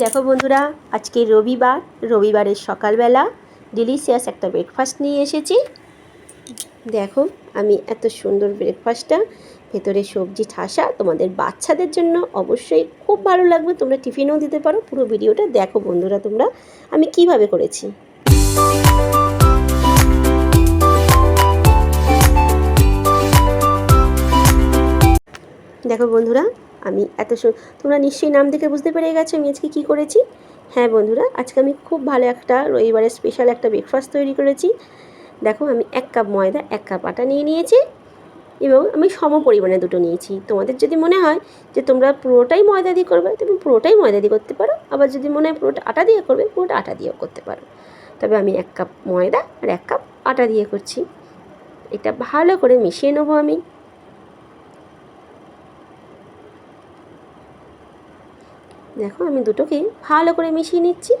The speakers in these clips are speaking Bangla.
দেখো বন্ধুরা, আজকে রবিবার, রবিবারের সকালবেলা ডিলিশিয়াস একটা ব্রেকফাস্ট নিয়ে এসেছি। দেখো, আমি এত সুন্দর ব্রেকফাস্টটা ভেতরে সবজি ঠাসা, তোমাদের বাচ্চাদের জন্য অবশ্যই খুব ভালো লাগবে, তোমরা টিফিনেও দিতে পারো, পুরো ভিডিওটা দেখো বন্ধুরা তোমরা, আমি কীভাবে করেছি। দেখো বন্ধুরা আমি এত তোমরা নিশ্চয়ই নাম দেখে বুঝতে পেরে গেছো আমি আজকে কী করেছি? হ্যাঁ বন্ধুরা, আজকে আমি খুব ভালো একটা রবিবারের স্পেশাল একটা ব্রেকফাস্ট তৈরি করেছি। দেখো আমি এক কাপ ময়দা, এক কাপ আটা নিয়ে নিয়েছি এবং আমি সম পরিমাণে দুটো নিয়েছি। তোমাদের যদি মনে হয় যে তোমরা পুরোটাই ময়দা দিয়ে করবে, তুমি পুরোটাই ময়দা দিয়ে করতে পারো। আবার যদি মনে হয় পুরোটা আটা দিয়ে করবে, পুরোটা আটা দিয়েও করতে পারো। তবে আমি এক কাপ ময়দা আর এক কাপ আটা দিয়ে করছি। এটা ভালো করে মিশিয়ে নেব আমি। দেখো, আমি দুটোকে ভালো করে মিশিয়ে নিচ্ছি।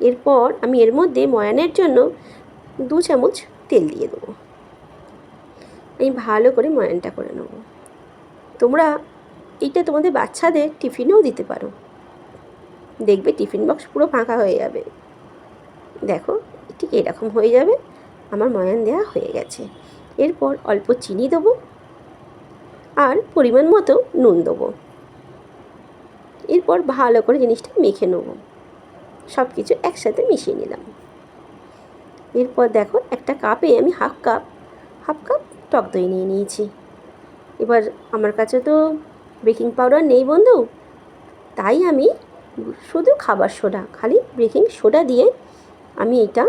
এরপর আমি এর মধ্যে ময়ানের জন্য দু চামচ তেল দিয়ে দেবো। আমি ভালো করে ময়ানটা করে নেব। তোমরা এইটা তোমাদের বাচ্চাদের টিফিনেও দিতে পারো। দেখবে টিফিন বক্স পুরো ফাঁকা হয়ে যাবে। দেখো, ঠিক এরকম হয়ে যাবে। আমার ময়ান দেওয়া হয়ে গেছে। এরপর অল্প চিনি দেবো। আর পরিমাণ মতো নুন দেবো। এরপর ভালো করে জিনিসটা মেখে নেব। সব কিছু একসাথে মিশিয়ে নিলাম। এরপর দেখো, একটা কাপে আমি হাফ কাপ হাফ কাপ টক দই নিয়ে নিয়েছি। এবার আমার কাছে তো বেকিং পাউডার নেই বন্ধু। তাই আমি শুধু খাবার সোডা, খালি বেকিং সোডা দিয়ে আমি এটা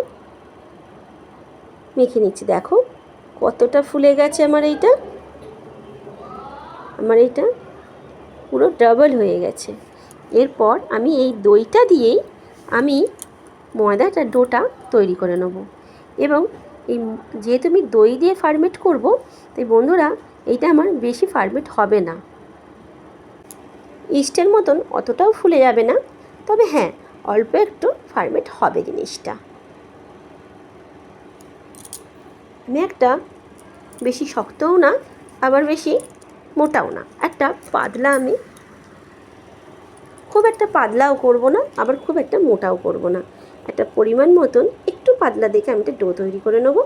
মেখে নিচ্ছি। দেখো, কতটা ফুলে গেছে আমার এইটা। আমার এইটা পুরো ডাবল হয়ে গেছে। এরপর আমি এই দইটা দিয়েই আমি ময়দাটা, ডোটা তৈরি করে নেব। এবং এই যেহেতু আমি দই দিয়ে ফার্মেট করব, তাই বন্ধুরা এইটা আমার বেশি ফার্মেট হবে না। ইস্টের মতন অতটাও ফুলে যাবে না, তবে হ্যাঁ অল্প একটু ফার্মেট হবে জিনিসটা। আমি একটা বেশি শক্তও না, আবার বেশি মোটাও না। একটা পাতলা আমি খুব একটা পাতলাও করব না, আবার খুব একটা মোটাও করব না। একটা পরিমাণ মতন একটু পাতলা দেখে আমি একটা ডো তৈরি করে নেব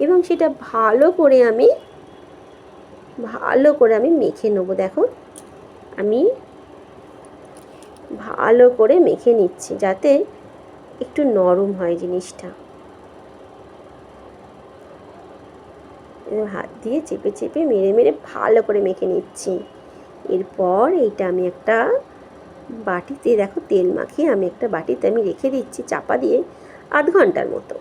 এবং সেটা ভালো করে আমি, ভালো করে আমি মেখে নেব, দেখো। আমি ভালো করে মেখে নিচ্ছি যাতে একটু নরম হয় জিনিসটা। হাত দিয়ে চেপে চেপে মেরে মেরে ভালো করে মেখে নিচ্ছি। এরপর এইটা আমি একটা বাটিতে দেখো তেল মাখিয়ে আমি একটা বাটিতে আমি রেখে দিচ্ছি চাপা দিয়ে আধ ঘণ্টার মতো।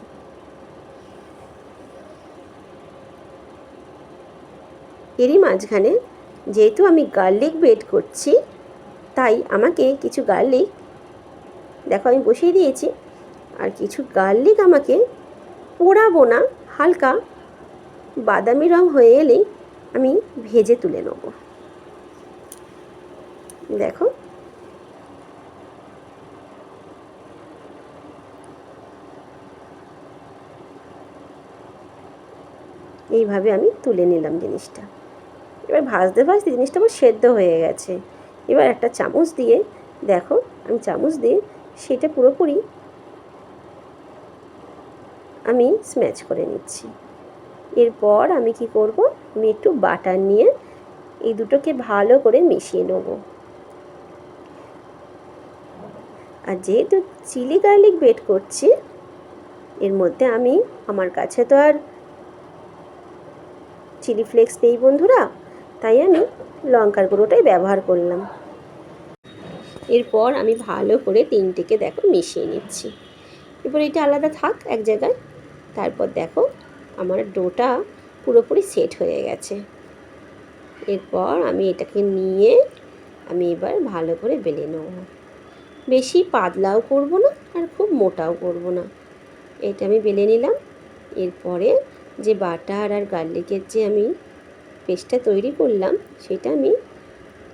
এরই মাঝখানে যেহেতু আমি গার্লিক বেড করছি, তাই আমাকে কিছু গার্লিক, দেখো আমি বসিয়ে দিয়েছি, আর কিছু গার্লিক আমাকে পোড়াবো না, হালকা বাদামি রং হয়ে এলেই আমি ভেজে তুলে নেব। দেখো এইভাবে আমি তুলে নিলাম জিনিসটা। এবার ভাজতে ভাজতে জিনিসটা আমার সেদ্ধ হয়ে গেছে। এবার একটা চামচ দিয়ে, দেখো, আমি চামচ দিয়ে সেটা পুরোপুরি আমি স্ম্যাচ করে নিচ্ছি। এরপর আমি কি করব? আমি একটু বাটার নিয়ে এই দুটোকে ভালো করে মিশিয়ে নেব। আর যেহেতু চিলি গার্লিক বেট করছি, এর মধ্যে আমি, আমার কাছে তো আর চিলি ফ্লেক্স নেই বন্ধুরা, তাই আমি লঙ্কার গুঁড়োটাই ব্যবহার করলাম। এরপর আমি ভালো করে তিনটেকে দেখো মিশিয়ে নিচ্ছি। এবার এটা আলাদা থাক এক জায়গায়। তারপর দেখো আমার ডোটা পুরোপুরি সেট হয়ে গেছে। এরপর আমি এটাকে নিয়ে আমি এবার ভালো করে বেলে নেব। বেশি পাতলাও করব না আর খুব মোটাও করব না। এটা আমি বেলে নিলাম। এরপরে যে বাটার আর গার্লিকের যে আমি পেস্টটা তৈরি করলাম, সেটা আমি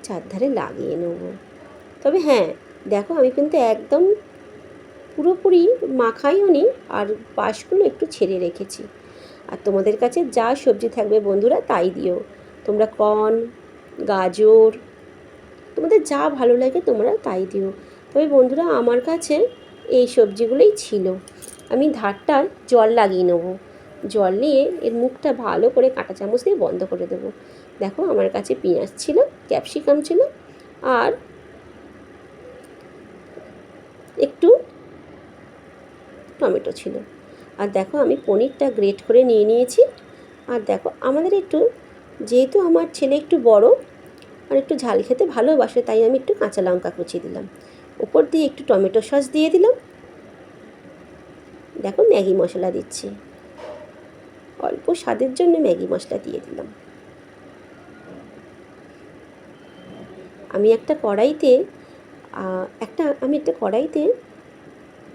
চারধারে লাগিয়ে নেব। তবে হ্যাঁ দেখো আমি কিন্তু একদম পুরোপুরি মাখাইও নি আর পাশগুলো একটু ছেড়ে রেখেছি। আর তোমাদের কাছে যা সবজি থাকবে বন্ধুরা, তাই দিও। তোমরা কর্ন, গাজর, তোমাদের যা ভালো লাগে তোমরা তাই দিও। তবে বন্ধুরা, আমার কাছে এই সবজিগুলোই ছিল। আমি ধারটা জল লাগিয়ে নেব। জল নিয়ে এর মুখটা ভালো করে কাঁটা চামচ দিয়ে বন্ধ করে দেবো। দেখো আমার কাছে পেঁয়াজ ছিল, ক্যাপসিকাম ছিল আর একটু টমেটো ছিল। আর দেখো আমি পনিরটা গ্রেট করে নিয়ে নিয়েছি। আর দেখো আমাদের একটু, যেহেতু আমার ছেলে একটু বড় আর একটু ঝাল খেতে ভালোবাসে, তাই আমি একটু কাঁচা লঙ্কা কুচিয়ে দিলাম। উপর দিয়ে একটু টমেটো সস দিয়ে দিলাম। দেখো ম্যাগি মশলা দিচ্ছি। অল্প স্বাদের জন্য ম্যাগি মশলা দিয়ে দিলাম। আমি একটা কড়াইতে একটা, আমি একটা কড়াইতে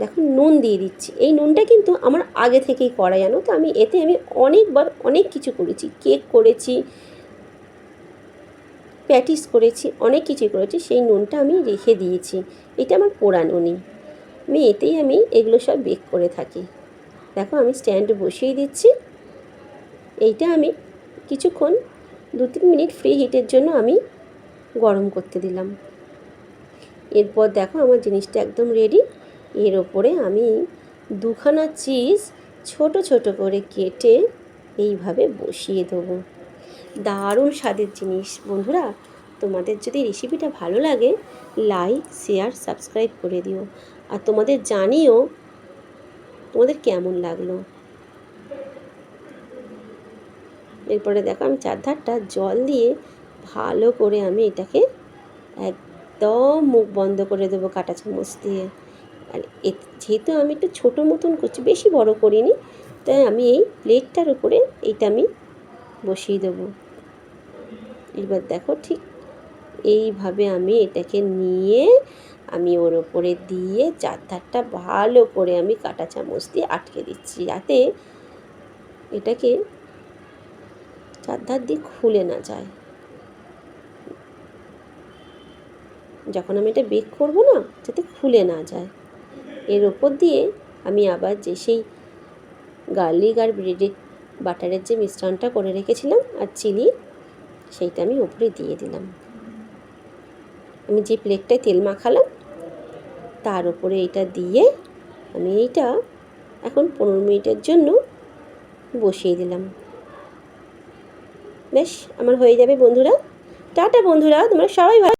দেখো নুন দিয়ে দিচ্ছি। এই নুনটা কিন্তু আমার আগে থেকেই করা জানো তো আমি এতে আমি অনেকবার অনেক কিছু করেছি। কেক করেছি, প্যাটিস করেছি, অনেক কিছুই করেছি, সেই নুনটা আমি রেখে দিয়েছি। এটা আমার পোড়া নুনই আমি এতেই আমি এগুলো সব বেক করে থাকি। দেখো আমি স্ট্যান্ড বসিয়ে দিচ্ছি। এইটা আমি কিছুক্ষণ দু তিন মিনিট ফ্রি হিটের জন্য আমি গরম করতে দিলাম। এরপর দেখো আমার জিনিসটা একদম রেডি এর ওপরে আমি দুখানা চিজ ছোট ছোট করে কেটে এইভাবে বসিয়ে দেবো। দারুণ স্বাদের জিনিস। বন্ধুরা, তোমাদের যদি রেসিপিটা ভালো লাগে লাইক শেয়ার সাবস্ক্রাইব করে দিও। আর তোমাদের জানিও তোমাদের কেমন লাগল। এরপরে দেখো আমি চারধারটা জল দিয়ে ভালো করে আমি এটাকে একদম মুখ বন্ধ করে দেবো কাটা চামচ দিয়ে। আর যেহেতু আমি একটু ছোটো মতন করছি, বেশি বড় করিনি, তাই আমি এই প্লেটটার উপরে এইটা আমি বসিয়ে দেবো। এবার দেখো ঠিক এইভাবে আমি এটাকে নিয়ে আমি ওর ওপরে দিয়ে চারধারটা ভালো করে আমি কাটা চামচ দিয়ে আটকে দিচ্ছি, যাতে এটাকে চারধার দিয়ে খুলে না যায়। যখন আমি এটা বেক করব না, যাতে খুলে না যায়। এর ওপর দিয়ে আমি আবার যে সেই গার্লিক আর ব্রেডের বাটারের যে মিশ্রণটা করে রেখেছিলাম আর চিলি সেইটা আমি ওপরে দিয়ে দিলাম। আমি যে প্লেটটায় তেল মাখালাম, তার উপরে এটা দিয়ে আমি এইটা এখন পনেরো মিনিটের জন্য বসিয়ে দিলাম। বেশ আমার হয়ে যাবে বন্ধুরা। টাটা বন্ধুরা তোমরা সবাই ভালো